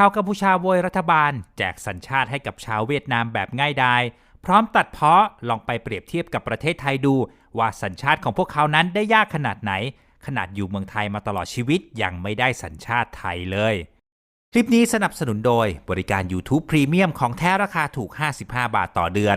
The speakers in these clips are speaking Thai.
ชาวกัมพูชาโวยรัฐบาล แจกสัญชาติให้กับชาวเวียดนามแบบง่ายดายพร้อมตัดเพาะลองไปเปรียบเทียบกับประเทศไทยดู ว่าสัญชาติของพวกเขานั้นได้ยากขนาดไหน ขนาดอยู่เมืองไทยมาตลอดชีวิตยังไม่ได้สัญชาติไทยเลย คลิปนี้สนับสนุนโดยบริการ YouTube Premium ของแท้ราคาถูก 55 บาทต่อเดือน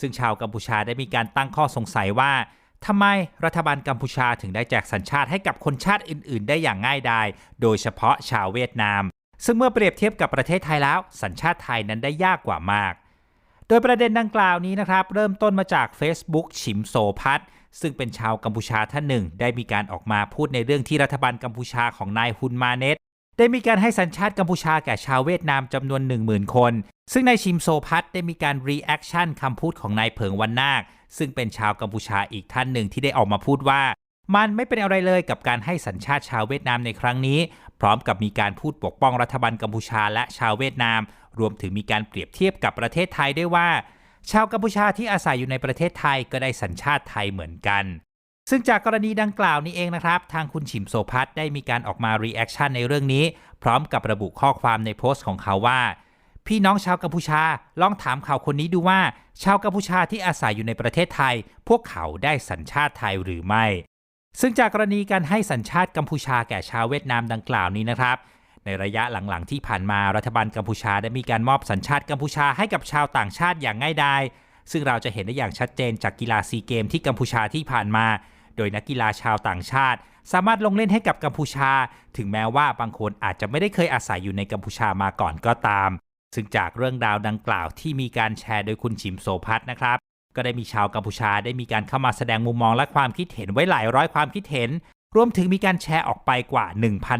ซึ่งชาวกัมพูชาได้มีการตั้งข้อสงสัยว่าทำไมรัฐบาลกัมพูชาถึงได้แจกสัญชาติให้กับคนชาติอื่น ๆ ได้อย่างง่ายดาย โดยเฉพาะชาวเวียดนาม ซึ่งเมื่อเปรียบเทียบกับประเทศไทยแล้ว สัญชาติไทยนั้นได้ยากกว่ามาก โดยประเด็นดังกล่าวนี้นะครับ เริ่มต้นมาจาก Facebook ชิมโซพัทซึ่งเป็นชาวกัมพูชาท่านหนึ่ง ได้มีการออกมาพูดในเรื่องที่รัฐบาลกัมพูชาของนายฮุนมาเนต ได้มีการให้สัญชาติกัมพูชาแก่ชาวเวียดนามจำนวน 10,000 คน ซึ่งนายชิมโซพัทได้มีการรีแอคชั่นคำพูดของนายเผิงวันนาค ซึ่งเป็นชาวกัมพูชาอีกท่านหนึ่งที่ได้ออกมาพูดว่า มันไม่เป็นอะไรเลยกับการให้สัญชาติชาวเวียดนามในครั้งนี้ พร้อมกับมีการพูดปกป้องรัฐบาลกัมพูชาและชาวเวียดนาม รวมถึงมีการเปรียบเทียบกับประเทศไทยด้วยว่า ชาวกัมพูชาที่อาศัยอยู่ในประเทศไทยก็ได้สัญชาติไทยเหมือนกัน ซึ่งจากกรณีดังกล่าวนี้เองนะครับ ทางคุณฉิมโซพัทได้มีการออกมารีแอคชั่นในเรื่องนี้ พร้อมกับระบุข้อความในโพสต์ของเขาว่า พี่น้องชาวกัมพูชาลองถามเขาคนนี้ดูว่า ชาวกัมพูชาที่อาศัยอยู่ในประเทศไทย พวกเขาได้สัญชาติไทยหรือไม่ ซึ่งจากกรณีการให้สัญชาติกัมพูชาแก่ชาวเวียดนามดังกล่าวนี้นะครับ ในระยะหลังๆ ที่ผ่านมารัฐบาลกัมพูชาได้มีการมอบสัญชาติกัมพูชาให้กับชาวต่างชาติอย่างง่ายดายซึ่งเราจะเห็นได้อย่างชัดเจนจากกีฬาซีเกมที่กัมพูชาที่ผ่านมา โดยนักกีฬาชาวต่างชาติ สามารถลงเล่นให้กับกัมพูชา ถึงแม้ว่าบางคนอาจจะไม่ได้เคยอาศัยอยู่ในกัมพูชามาก่อนก็ตาม ซึ่งจากเรื่องราวดังกล่าวที่มีการแชร์โดยคุณชิมโซพัทนะครับ ก็ได้มีชาวกัมพูชาได้มีการเข้ามาแสดงมุมมองและความคิดเห็นไว้หลายร้อยความคิดเห็น รวมถึงมีการแชร์ออกไปกว่า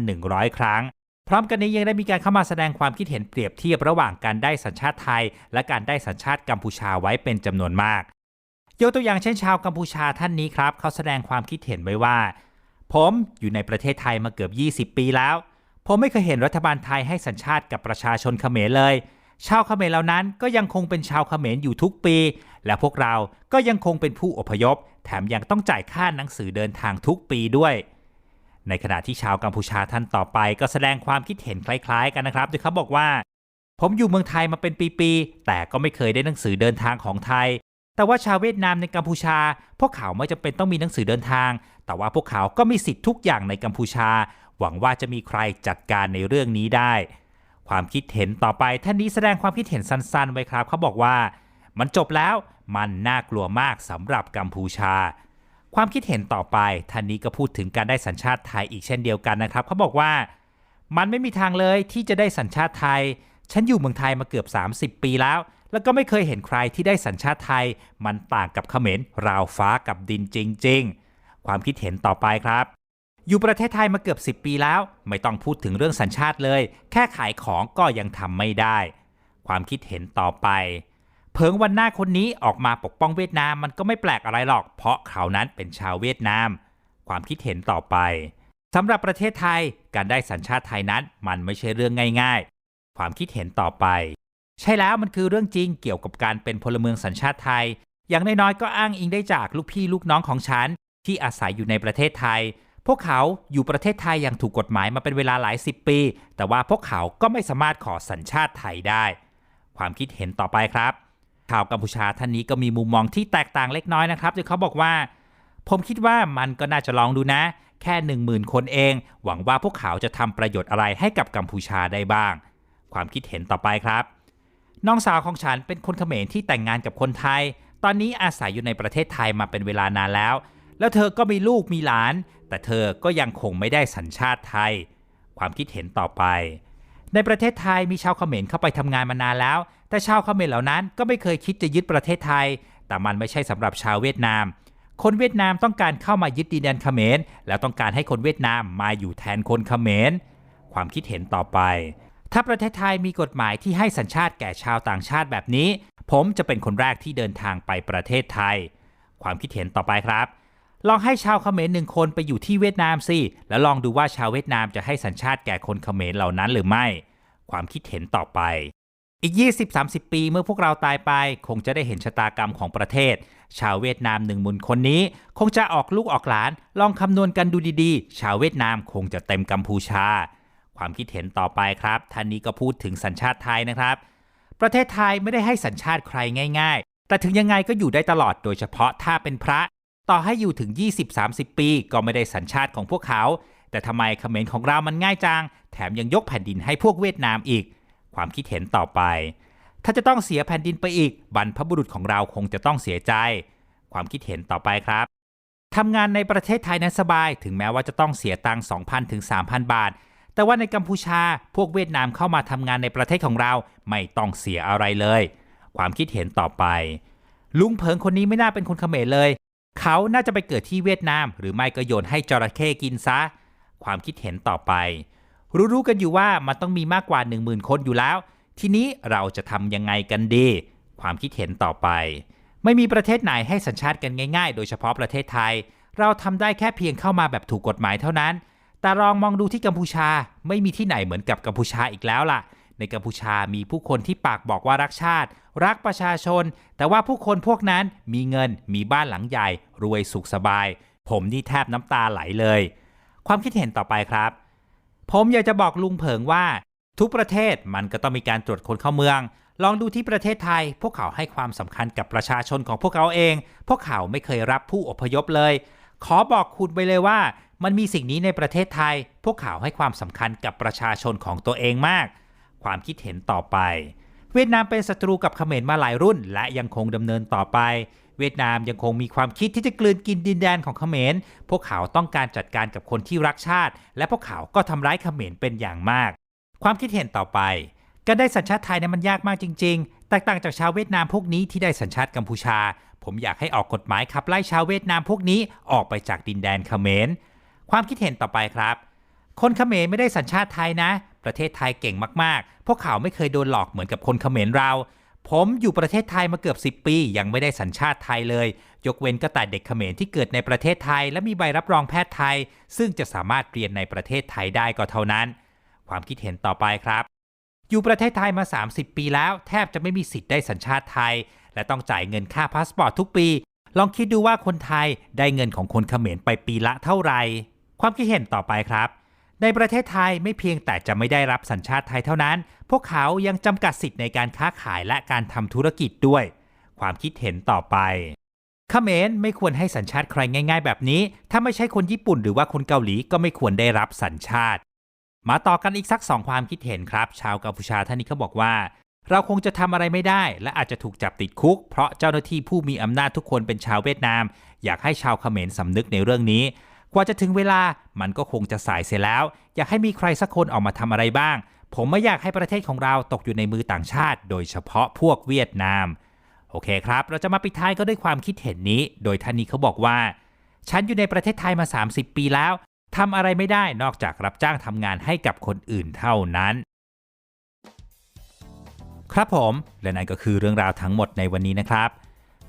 1,100 ครั้งพร้อมกันนี้ยังได้มีการเข้ามาแสดงความคิดเห็นเปรียบเทียบระหว่างการได้สัญชาติไทย และการได้สัญชาติกัมพูชาไว้เป็นจำนวนมาก ยกตัวอย่างเช่นชาวกัมพูชาท่านนี้ครับเขาแสดงความคิดเห็นไว้ว่า ผมอยู่ในประเทศไทยมาเกือบ 20 ปีแล้ว ผมไม่เคยเห็นรัฐบาลไทยให้สัญชาติกับประชาชนเขมรเลย ชาวเขมรเหล่านั้นก็ยังคงเป็นชาวเขมรอยู่ทุกปี และพวกเราก็ยังคงเป็นผู้อพยพ แถมยังต้องจ่ายค่าหนังสือเดินทางทุกปีด้วย ในขณะที่ชาวกัมพูชาท่านต่อไป ก็แสดงความคิดเห็นคล้ายๆ กันนะครับโดยเขาบอกว่า ผมอยู่เมืองไทยมาเป็นปีๆแต่ก็ไม่เคยได้หนังสือเดินทางของไทย แต่ว่าชาวเวียดนามในกัมพูชา พวกเขาไม่จำเป็นต้องมีหนังสือเดินทาง แต่ว่าพวกเขาก็มีสิทธิ์ทุกอย่างในกัมพูชา หวังว่าจะมีใครจัดการในเรื่องนี้ได้ ความคิดเห็นต่อไปท่านนี้แสดงความคิดเห็นสั้นๆ ไว้ครับ เขาบอกว่า มันจบแล้วมันน่ากลัวมากสำหรับกัมพูชา ความคิดเห็นต่อไปท่านนี้ก็พูดถึงการได้สัญชาติไทยอีกเช่นเดียวกันนะครับ เขาบอกว่า มันไม่มีทางเลยที่จะได้สัญชาติไทย ฉันอยู่เมืองไทยมาเกือบ 30 ปีแล้ว แล้วก็ไม่เคยเห็นใครที่ได้สัญชาติไทย มันต่างกับเขมรราวฟ้ากับดินจริง ๆ ความคิดเห็นต่อไปครับ อยู่ประเทศไทยมาเกือบ 10 ปีแล้ว ไม่ต้องพูดถึงเรื่องสัญชาติเลย แค่ขายของก็ยังทำไม่ได้ ความคิดเห็นต่อไปเพิงวันหน้าคนนี้ออกมาปกป้องเวียดนามมันก็ไม่แปลกอะไรหรอก เพราะเขานั้นเป็นชาวเวียดนาม ความคิดเห็นต่อไปสำหรับประเทศไทยการได้สัญชาติไทยนั้นมันไม่ใช่เรื่องง่าย ความคิดเห็นต่อไป ใช่แล้วมันคือเรื่องจริงเกี่ยวกับการเป็นพลเมืองสัญชาติไทย อย่างน้อยๆก็อ้างอิงได้จากลูกพี่ลูกน้องของฉันที่อาศัยอยู่ในประเทศไทย พวกเขาอยู่ประเทศไทยอย่างถูกกฎหมายมาเป็นเวลาหลายสิบปี แต่ว่าพวกเขาก็ไม่สามารถขอสัญชาติไทยได้ ความคิดเห็นต่อไปครับชาวกัมพูชาท่านนี้ก็มีมุมมองที่แตกต่างเล็กน้อยนะครับโดยเขาบอกว่า ผมคิดว่ามันก็น่าจะลองดูนะ แค่ 1 0,000 คนเอง หวังว่าพวกเขาจะทำประโยชน์อะไรให้กับกัมพูชาได้บ้าง ความคิดเห็นต่อไปครับ น้องสาวของฉันเป็นคนเขมรที่แต่งงานกับคนไทย ตอนนี้อาศัยอยู่ในประเทศไทยมาเป็นเวลานานแล้ว แล้วเธอก็มีลูกมีหลาน แต่เธอก็ยังคงไม่ได้สัญชาติไทย ความคิดเห็นต่อไป ในประเทศไทยมีชาวเขมรเข้าไปทำงานมานานแล้ว แต่ชาวเขมรเหล่านั้นก็ไม่เคยคิดจะยึดประเทศไทย แต่มันไม่ใช่สำหรับชาวเวียดนาม คนเวียดนามต้องการเข้ามายึดดินแดนเขมร แล้วต้องการให้คนเวียดนามมาอยู่แทนคนเขมรความคิดเห็นต่อไป ถ้าประเทศไทยมีกฎหมายที่ให้สัญชาติแก่ชาวต่างชาติแบบนี้ ผมจะเป็นคนแรกที่เดินทางไปประเทศไทย ความคิดเห็นต่อไปครับ ลองให้ชาวเขมรหนึ่งคนไปอยู่ที่เวียดนามสิแล้วลองดูว่าชาวเวียดนามจะให้สัญชาติแก่คนเขมรเหล่านั้นหรือไม่ ความคิดเห็นต่อไป อีก 20-30 ปีเมื่อพวกเราตายไป คงจะได้เห็นชะตากรรมของประเทศ ชาวเวียดนามหนึ่งหมื่นคนนี้ คงจะออกลูกออกหลาน ลองคำนวณกันดูดีๆ ชาวเวียดนามคงจะเต็มกัมพูชา ความคิดเห็นต่อไปครับท่านนี้ก็พูดถึงสัญชาติไทยนะครับ ประเทศไทยไม่ได้ให้สัญชาติใครง่าย ๆ แต่ถึงยังไงก็อยู่ได้ตลอดโดยเฉพาะถ้าเป็นพระ ต่อให้อยู่ถึง 20-30 ปี ก็ไม่ได้สัญชาติของพวกเขา แต่ทำไมเขมรของเรามันง่ายจัง แถมยังยกแผ่นดินให้พวกเวียดนามอีก ความคิดเห็นต่อไป ถ้าจะต้องเสียแผ่นดินไปอีก บรรพบุรุษของเราคงจะต้องเสียใจ ความคิดเห็นต่อไปครับทำงานในประเทศไทยนั้นสบาย ถึงแม้ว่าจะต้องเสียตังค์2,000ถึง3,000 บาท แต่ว่าในกัมพูชาพวกเวียดนามเข้ามาทำงานในประเทศของเราไม่ต้องเสียอะไรเลย ความคิดเห็นต่อไป ลุงเผิงคนนี้ไม่น่าเป็นคนเขมรเลย เขาน่าจะไปเกิดที่เวียดนาม หรือไม่ก็โยนให้จระเข้กินซะ ความคิดเห็นต่อไป รู้ๆกันอยู่ว่ามันต้องมีมากกว่า 10,000 คนอยู่แล้ว ทีนี้เราจะทำยังไงกันดี ความคิดเห็นต่อไป ไม่มีประเทศไหนให้สัญชาติกันง่าย ๆ โดยเฉพาะประเทศไทย เราทำได้แค่เพียงเข้ามาแบบถูกกฎหมายเท่านั้น แต่ลองมองดูที่กัมพูชาไม่มีที่ไหนเหมือนกับกัมพูชาอีกแล้วล่ะ ในกัมพูชามีผู้คนที่ปากบอกว่ารักชาติ รักประชาชน แต่ว่าผู้คนพวกนั้นมีเงิน มีบ้านหลังใหญ่ รวยสุขสบาย ผมนี่แทบน้ำตาไหลเลย ความคิดเห็นต่อไปครับ ผมอยากจะบอกลุงเผิงว่า ทุกประเทศมันก็ต้องมีการตรวจคนเข้าเมือง ลองดูที่ประเทศไทย พวกเขาให้ความสำคัญกับประชาชนของพวกเขาเอง พวกเขาไม่เคยรับผู้อพยพเลย ขอบอกคุณไปเลยว่า มันมีสิ่งนี้ในประเทศไทย พวกเขาให้ความสำคัญกับประชาชนของตัวเองมาก ความคิดเห็นต่อไป เวียดนามเป็นศัตรูกับเขมรมาหลายรุ่น และยังคงดำเนินต่อไป เวียดนามยังคงมีความคิดที่จะกลืนกินดินแดนของเขมร พวกเขาต้องการจัดการกับคนที่รักชาติ และพวกเขาก็ทำร้ายเขมรเป็นอย่างมาก ความคิดเห็นต่อไปการได้สัญชาติไทยนั้นมันยากมากจริง ๆ แตกต่างจากชาวเวียดนามพวกนี้ที่ได้สัญชาติกัมพูชา ผมอยากให้ออกกฎหมายขับไล่ชาวเวียดนามพวกนี้ออกไปจากดินแดนเขมร ความคิดเห็นต่อไปครับ คนเขมรไม่ได้สัญชาติไทยนะ ประเทศไทยเก่งมากๆ พวกเขาไม่เคยโดนหลอกเหมือนกับคนเขมรเรา ผมอยู่ประเทศไทยมาเกือบ 10 ปี ยังไม่ได้สัญชาติไทยเลย ยกเว้นก็แต่เด็กเขมรที่เกิดในประเทศไทย และมีใบรับรองแพทย์ไทย ซึ่งจะสามารถเรียนในประเทศไทยได้ก็เท่านั้น ความคิดเห็นต่อไปครับอยู่ประเทศไทยมา 30 ปีแล้ว แทบจะไม่มีสิทธิ์ได้สัญชาติไทย และต้องจ่ายเงินค่าพาสปอร์ตทุกปี ลองคิดดูว่าคนไทยได้เงินของคนเขมรไปปีละเท่าไหร่ ความคิดเห็นต่อไปครับ ในประเทศไทยไม่เพียงแต่จะไม่ได้รับสัญชาติไทยเท่านั้น พวกเขายังจำกัดสิทธิ์ในการค้าขายและการทำธุรกิจด้วย ความคิดเห็นต่อไปเขมรไม่ควรให้สัญชาติใครง่าย ๆ แบบนี้ ถ้าไม่ใช่คนญี่ปุ่นหรือว่าคนเกาหลีก็ไม่ควรได้รับสัญชาติ มาต่อกันอีกสักสองความคิดเห็นครับ ชาวกัมพูชาท่านนี้เขาบอกว่า เราคงจะทำอะไรไม่ได้ และอาจจะถูกจับติดคุก เพราะเจ้าหน้าที่ผู้มีอำนาจทุกคนเป็นชาวเวียดนาม อยากให้ชาวเขมรสำนึกในเรื่องนี้ กว่าจะถึงเวลามันก็คงจะสายเสียแล้ว อยากให้มีใครสักคนออกมาทำอะไรบ้าง ผมไม่อยากให้ประเทศของเราตกอยู่ในมือต่างชาติ โดยเฉพาะพวกเวียดนาม โอเคครับ เราจะมาปิดท้ายก็ด้วยความคิดเห็นนี้ โดยท่านนี้เขาบอกว่า ฉันอยู่ในประเทศไทยมา 30 ปีแล้วทำอะไรไม่ได้นอกจากรับจ้างทำงานให้กับคนอื่นเท่านั้น ครับผม และนั่นก็คือเรื่องราวทั้งหมดในวันนี้นะครับ